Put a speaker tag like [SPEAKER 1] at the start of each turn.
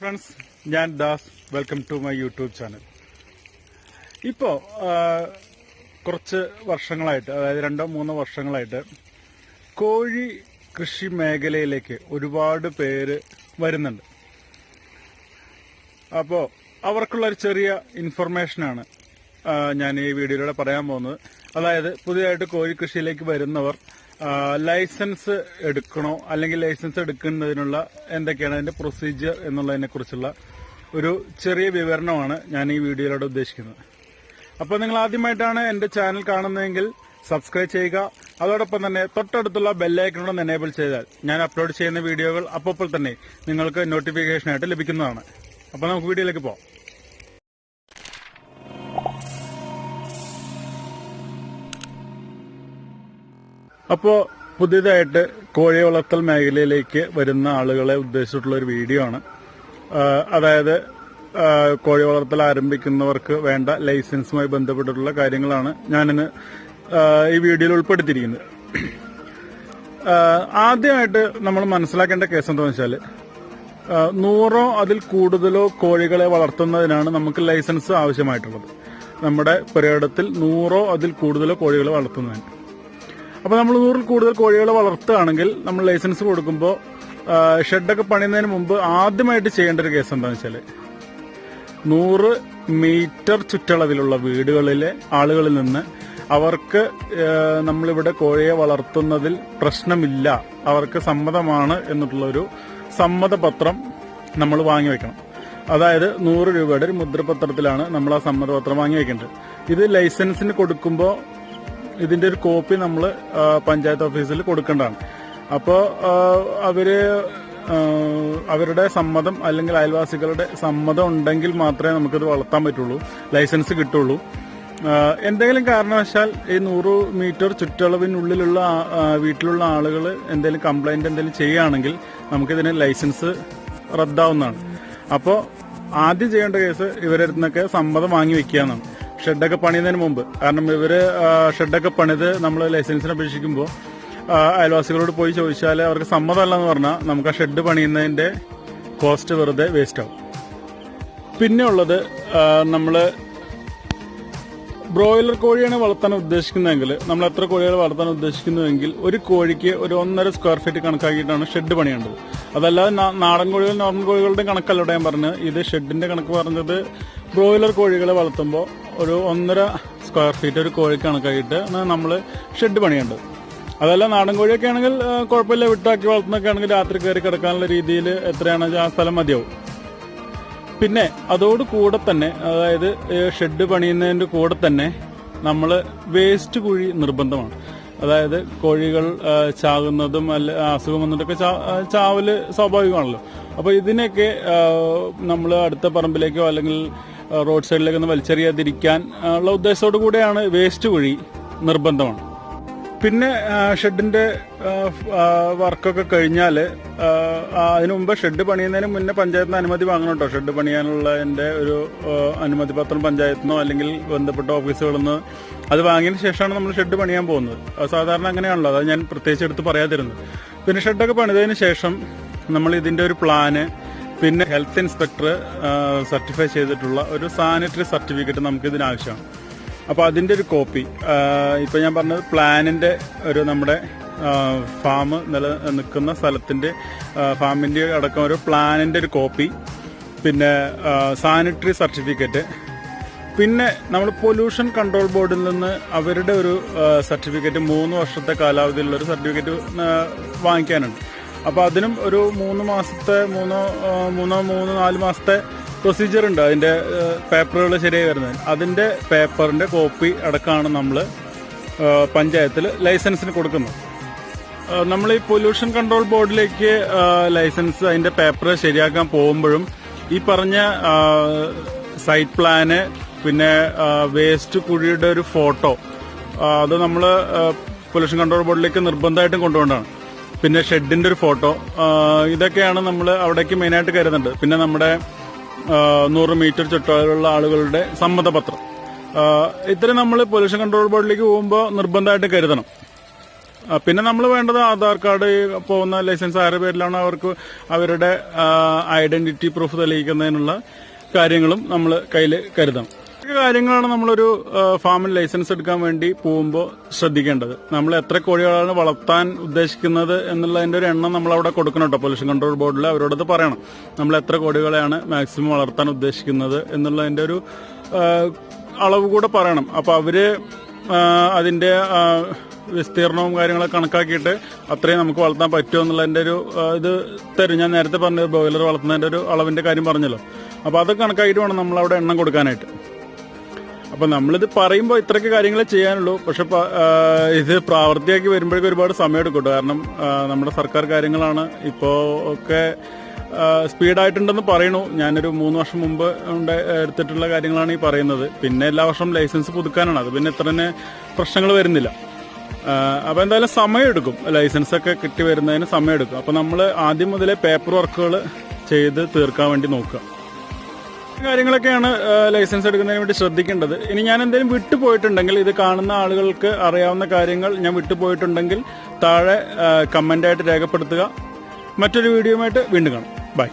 [SPEAKER 1] Friends ഞാൻ Das. Welcome to my YouTube channel ഇപ്പോൾ കുറച്ച് വർഷങ്ങളായിട്ട് അതായത് രണ്ടോ മൂന്നോ വർഷങ്ങളായിട്ട് കോഴി കൃഷി മേഖലയിലേക്ക് ഒരുപാട് പേര് വരുന്നുണ്ട്. അപ്പോൾ അവർക്കുള്ള ഒരു ചെറിയ ഇൻഫർമേഷനാണ് ഞാൻ ഈ വീഡിയോയിലൂടെ പറയാൻ പോകുന്നത്. അതായത് പുതിയതായിട്ട് കോഴി കൃഷിയിലേക്ക് വരുന്നവർ ലൈസൻസ് എടുക്കണോ അല്ലെങ്കിൽ ലൈസൻസ് എടുക്കുന്നതിനുള്ള എന്തൊക്കെയാണ് അതിന്റെ പ്രൊസീജിയർ എന്നുള്ളതിനെ കുറിച്ചുള്ള ഒരു ചെറിയ വിവരണമാണ് ഞാൻ ഈ വീഡിയോയിലൂടെ ഉദ്ദേശിക്കുന്നത്. അപ്പോൾ നിങ്ങൾ ആദ്യമായിട്ടാണ് എന്റെ ചാനൽ കാണുന്നതെങ്കിൽ സബ്സ്ക്രൈബ് ചെയ്യുക. അതോടൊപ്പം തന്നെ തൊട്ടടുത്തുള്ള ബെല്ലൈക്കനോട് എനേബിൾ ചെയ്താൽ ഞാൻ അപ്ലോഡ് ചെയ്യുന്ന വീഡിയോകൾ അപ്പോൾ തന്നെ നിങ്ങൾക്ക് നോട്ടിഫിക്കേഷനായിട്ട് ലഭിക്കുന്നതാണ്. അപ്പോൾ നമുക്ക് വീഡിയോയിലേക്ക് പോകാം അപ്പോൾ പുതിയതായിട്ട് കോഴി വളർത്തൽ മേഖലയിലേക്ക് വരുന്ന ആളുകളെ ഉദ്ദേശിച്ചിട്ടുള്ള ഒരു വീഡിയോ ആണ്. അതായത് കോഴി വളർത്തൽ ആരംഭിക്കുന്നവർക്ക് വേണ്ട ലൈസൻസുമായി ബന്ധപ്പെട്ടിട്ടുള്ള കാര്യങ്ങളാണ് ഞാനിന്ന് ഈ വീഡിയോയിൽ ഉൾപ്പെടുത്തിയിരിക്കുന്നത്. ആദ്യമായിട്ട് നമ്മൾ മനസ്സിലാക്കേണ്ട കേസ് എന്താണെന്ന് വെച്ചാൽ നൂറോ അതിൽ കൂടുതലോ കോഴികളെ വളർത്തുന്നതിനാണ് നമുക്ക് ലൈസൻസ് ആവശ്യമായിട്ടുള്ളത്. നമ്മുടെ പുരയിടത്തിൽ നൂറോ അതിൽ കൂടുതലോ കോഴികളെ വളർത്തുന്നതിന്. അപ്പൊ നമ്മൾ നൂറിൽ കൂടുതൽ കോഴികളെ വളർത്തുകയാണെങ്കിൽ നമ്മൾ ലൈസൻസ് കൊടുക്കുമ്പോൾ ഷെഡൊക്കെ പണിയുന്നതിന് മുമ്പ് ആദ്യമായിട്ട് ചെയ്യേണ്ട ഒരു കേസ് എന്താണെന്ന് വെച്ചാൽ നൂറ് മീറ്റർ ചുറ്റളവിലുള്ള വീടുകളിലെ ആളുകളിൽ നിന്ന് അവർക്ക് നമ്മളിവിടെ കോഴിയെ വളർത്തുന്നതിൽ പ്രശ്നമില്ല അവർക്ക് സമ്മതമാണ് എന്നിട്ടുള്ളൊരു സമ്മതപത്രം നമ്മൾ വാങ്ങി വെക്കണം. അതായത് നൂറ് രൂപയുടെ ഒരു മുദ്രപത്രത്തിലാണ് നമ്മൾ ആ സമ്മതപത്രം വാങ്ങി വെക്കേണ്ടത്. ഇത് ലൈസൻസിന് കൊടുക്കുമ്പോൾ ഇതിന്റെ ഒരു കോപ്പി നമ്മൾ പഞ്ചായത്ത് ഓഫീസിൽ കൊടുക്കേണ്ടതാണ്. അപ്പോൾ അവർ അവരുടെ സമ്മതം അല്ലെങ്കിൽ അയൽവാസികളുടെ സമ്മതം ഉണ്ടെങ്കിൽ മാത്രമേ നമുക്കിത് വളർത്താൻ പറ്റുള്ളൂ ലൈസൻസ് കിട്ടുള്ളൂ. എന്തെങ്കിലും കാരണവശാൽ ഈ നൂറ് മീറ്റർ ചുറ്റളവിനുള്ളിലുള്ള വീട്ടിലുള്ള ആളുകൾ എന്തെങ്കിലും കംപ്ലൈന്റ് എന്തെങ്കിലും ചെയ്യുകയാണെങ്കിൽ നമുക്കിതിന് ലൈസൻസ് റദ്ദാവുന്നതാണ്. അപ്പോൾ ആദ്യം ചെയ്യേണ്ട കേസ് ഇവരുടെ നിന്നൊക്കെ സമ്മതം വാങ്ങി വെക്കുക എന്നാണ് ഷെഡൊക്കെ പണിയുന്നതിന് മുമ്പ്. കാരണം ഇവർ ഷെഡൊക്കെ പണിത് നമ്മൾ ലൈസൻസിന് അപേക്ഷിക്കുമ്പോൾ അയൽവാസികളോട് പോയി ചോദിച്ചാൽ അവർക്ക് സമ്മതമല്ല എന്ന് പറഞ്ഞാൽ നമുക്ക് ആ ഷെഡ് പണിയുന്നതിന്റെ കോസ്റ്റ് വെറുതെ വേസ്റ്റ് ആവും പിന്നെ ഉള്ളത് നമ്മൾ ബ്രോയിലർ കോഴിയാണ് വളർത്താൻ ഉദ്ദേശിക്കുന്നതെങ്കിൽ നമ്മൾ എത്ര കോഴികൾ വളർത്താൻ ഉദ്ദേശിക്കുന്നുവെങ്കിൽ ഒരു കോഴിക്ക് ഒരു ഒന്നര സ്ക്വയർ ഫീറ്റ് കണക്കാക്കിയിട്ടാണ് ഷെഡ് പണിയേണ്ടത്. അതല്ലാതെ നാടൻ കോഴികൾ നോർമൽ കോഴികളുടെ കണക്കല്ല ഞാൻ പറഞ്ഞത്. ഇത് ഷെഡിന്റെ കണക്ക് പറഞ്ഞത് ബ്രോയിലർ കോഴികളെ വളർത്തുമ്പോൾ ഒരു ഒന്നര സ്ക്വയർ ഫീറ്റ് ഒരു കോഴി കണക്കായിട്ട് നമ്മൾ ഷെഡ് പണിയേണ്ടത് അതല്ല നാടൻ കോഴിയൊക്കെ ആണെങ്കിൽ കുഴപ്പമില്ല. വിട്ടാക്കി വളർത്തുന്നൊക്കെ ആണെങ്കിൽ രാത്രി കയറി കിടക്കാനുള്ള രീതിയിൽ എത്രയാണ് ആ സ്ഥലം മതിയാവും. പിന്നെ അതോട് കൂടെ തന്നെ അതായത് ഷെഡ് പണിയുന്നതിന്റെ കൂടെ തന്നെ നമ്മൾ വേസ്റ്റ് കുഴി നിർബന്ധമാണ്. അതായത് കോഴികൾ ചാകുന്നതും അല്ല അസുഖം വന്നിട്ടൊക്കെ ചാവൽ സ്വാഭാവികമാണല്ലോ. അപ്പോൾ ഇതിനൊക്കെ നമ്മൾ അടുത്ത പറമ്പിലേക്കോ അല്ലെങ്കിൽ റോഡ് സൈഡിലേക്ക് ഒന്ന് വലിച്ചെറിയാതിരിക്കാൻ ഉള്ള ഉദ്ദേശത്തോടു കൂടെയാണ് വേസ്റ്റ് കുഴി നിർബന്ധമാണ്. പിന്നെ ഷെഡിന്റെ വർക്കൊക്കെ കഴിഞ്ഞാൽ അതിനു മുമ്പ് ഷെഡ് പണിയുന്നതിന് മുന്നേ പഞ്ചായത്തിന് അനുമതി വാങ്ങണം കേട്ടോ ഷെഡ് പണിയാനുള്ളതിന്റെ ഒരു അനുമതി പത്രം പഞ്ചായത്തിനോ അല്ലെങ്കിൽ ബന്ധപ്പെട്ട ഓഫീസുകളിൽ നിന്ന് അത് വാങ്ങിയതിന് ശേഷമാണ് നമ്മൾ ഷെഡ് പണിയാൻ പോകുന്നത്. സാധാരണ അങ്ങനെയാണല്ലോ. അത് ഞാൻ പ്രത്യേകിച്ച് എടുത്ത് പറയാതിരുന്നത്. പിന്നെ ഷെഡൊക്കെ പണിതതിന് ശേഷം നമ്മൾ ഇതിന്റെ ഒരു പ്ലാന് പിന്നെ ഹെൽത്ത് ഇൻസ്പെക്ടർ സർട്ടിഫൈ ചെയ്തിട്ടുള്ള ഒരു സാനിറ്ററി സർട്ടിഫിക്കറ്റ് നമുക്ക് ഇതിനാവശ്യമാണ് അപ്പോൾ അതിന്റെ ഒരു കോപ്പി ഇപ്പോൾ ഞാൻ പറഞ്ഞത് പ്ലാനിന്റെ ഒരു നമ്മുടെ ഫാം നില നിൽക്കുന്ന സ്ഥലത്തിന്റെ ഫാമിന്റെ അടക്കം ഒരു പ്ലാനിന്റെ ഒരു കോപ്പി പിന്നെ സാനിറ്ററി സർട്ടിഫിക്കറ്റ് പിന്നെ നമ്മൾ പൊല്യൂഷൻ കൺട്രോൾ ബോർഡിൽ നിന്ന് അവരുടെ ഒരു സർട്ടിഫിക്കറ്റ് മൂന്ന് വർഷത്തെ കാലാവധിയിലുള്ള ഒരു സർട്ടിഫിക്കറ്റ് വാങ്ങിക്കാനുണ്ട്. അപ്പൊ അതിനും ഒരു മൂന്ന് മാസത്തെ മൂന്നോ മൂന്നോ മൂന്ന് നാല് മാസത്തെ പ്രൊസീജിയർ ഉണ്ട്. അതിന്റെ പേപ്പറുകൾ ശരിയായി വരുന്നത് അതിന്റെ പേപ്പറിന്റെ കോപ്പി അടക്കമാണ് നമ്മൾ പഞ്ചായത്തിൽ ലൈസൻസിന് കൊടുക്കുന്നത്. നമ്മൾ ഈ പൊല്യൂഷൻ കൺട്രോൾ ബോർഡിലേക്ക് ലൈസൻസ് അതിന്റെ പേപ്പർ ശരിയാക്കാൻ പോകുമ്പോഴും ഈ പറഞ്ഞ സൈറ്റ് പ്ലാന് പിന്നെ വേസ്റ്റ് കുഴിയുടെ ഒരു ഫോട്ടോ അത് നമ്മൾ പൊല്യൂഷൻ കൺട്രോൾ ബോർഡിലേക്ക് നിർബന്ധമായിട്ടും കൊണ്ടുപോകേണ്ടതാണ്. പിന്നെ ഷെഡിന്റെ ഒരു ഫോട്ടോ ഇതൊക്കെയാണ് നമ്മൾ അവിടേക്ക് മെയിനായിട്ട് കരുതുന്നത് പിന്നെ നമ്മുടെ നൂറ് മീറ്റർ ചുറ്റളവിലുള്ള ആളുകളുടെ സമ്മതപത്രം. ഇത്രയും നമ്മൾ പൊല്യൂഷൻ കൺട്രോൾ ബോർഡിലേക്ക് പോകുമ്പോൾ നിർബന്ധമായിട്ട് കരുതണം. പിന്നെ നമ്മൾ വേണ്ടത് ആധാർ കാർഡ് പോകുന്ന ലൈസൻസ് ആരുടെ പേരിലാണ് അവർക്ക് അവരുടെ ഐഡന്റിറ്റി പ്രൂഫ് തെളിയിക്കുന്നതിനുള്ള കാര്യങ്ങളും നമ്മൾ കയ്യിൽ കരുതണം. ഇതൊക്കെ കാര്യങ്ങളാണ് നമ്മളൊരു ഫാമിൽ ലൈസൻസ് എടുക്കാൻ വേണ്ടി പോകുമ്പോൾ ശ്രദ്ധിക്കേണ്ടത്. നമ്മൾ എത്ര കോഴികളാണ് വളർത്താൻ ഉദ്ദേശിക്കുന്നത് എന്നുള്ളതിന്റെ ഒരു എണ്ണം നമ്മൾ അവിടെ കൊടുക്കണം കേട്ടോ. പൊല്യൂഷൻ കൺട്രോൾ ബോർഡിൽ അവരോടത് പറയണം. നമ്മൾ എത്ര കോഴികളെയാണ് മാക്സിമം വളർത്താൻ ഉദ്ദേശിക്കുന്നത് എന്നുള്ളതിന്റെ ഒരു അളവ് കൂടെ പറയണം. അപ്പൊ അവർ അതിന്റെ വിസ്തീർണവും കാര്യങ്ങളൊക്കെ കണക്കാക്കിയിട്ട് അത്രയും നമുക്ക് വളർത്താൻ പറ്റുമോ എന്നുള്ളതിന്റെ ഒരു ഇത് തരും. ഞാൻ നേരത്തെ പറഞ്ഞ ബോയിലർ വളർത്തുന്നതിന്റെ ഒരു അളവിന്റെ കാര്യം പറഞ്ഞല്ലോ. അപ്പൊ അത് കണക്കാക്കിയിട്ട് വേണം നമ്മൾ അവിടെ എണ്ണം കൊടുക്കാനായിട്ട്. അപ്പൊ നമ്മളിത് പറയുമ്പോൾ ഇത്രയൊക്കെ കാര്യങ്ങളെ ചെയ്യാനുള്ളൂ. പക്ഷെ ഇത് പ്രാവർത്തിയാക്കി വരുമ്പോഴേക്കും ഒരുപാട് സമയം എടുക്കും കാരണം നമ്മുടെ സർക്കാർ കാര്യങ്ങളാണ്. ഇപ്പോ ഒക്കെ സ്പീഡായിട്ടുണ്ടെന്ന് പറയണു ഞാനൊരു മൂന്ന് വർഷം മുമ്പ് എടുത്തിട്ടുള്ള കാര്യങ്ങളാണ് ഈ പറയുന്നത്. പിന്നെ എല്ലാ വർഷവും ലൈസൻസ് പുതുക്കാനാണ്. അത് പിന്നെ ഇത്ര തന്നെ പ്രശ്നങ്ങൾ വരുന്നില്ല. അപ്പോൾ അപ്പൊ എന്തായാലും സമയമെടുക്കും. ലൈസൻസ് ഒക്കെ കിട്ടി വരുന്നതിന് സമയമെടുക്കും. അപ്പൊ നമ്മൾ ആദ്യം മുതലേ പേപ്പർ വർക്കുകൾ ചെയ്ത് തീർക്കാൻ വേണ്ടി നോക്കുക. കാര്യങ്ങളൊക്കെയാണ് ലൈസൻസ് എടുക്കുന്നതിന് വേണ്ടി ശ്രദ്ധിക്കേണ്ടത്. ഇനി ഞാൻ എന്തെങ്കിലും വിട്ടുപോയിട്ടുണ്ടെങ്കിൽ ഇത് കാണുന്ന ആളുകൾക്ക് അറിയാവുന്ന കാര്യങ്ങൾ ഞാൻ വിട്ടുപോയിട്ടുണ്ടെങ്കിൽ താഴെ കമന്റായിട്ട് രേഖപ്പെടുത്തുക. മറ്റൊരു വീഡിയോയുമായിട്ട് വീണ്ടും കാണാം. ബൈ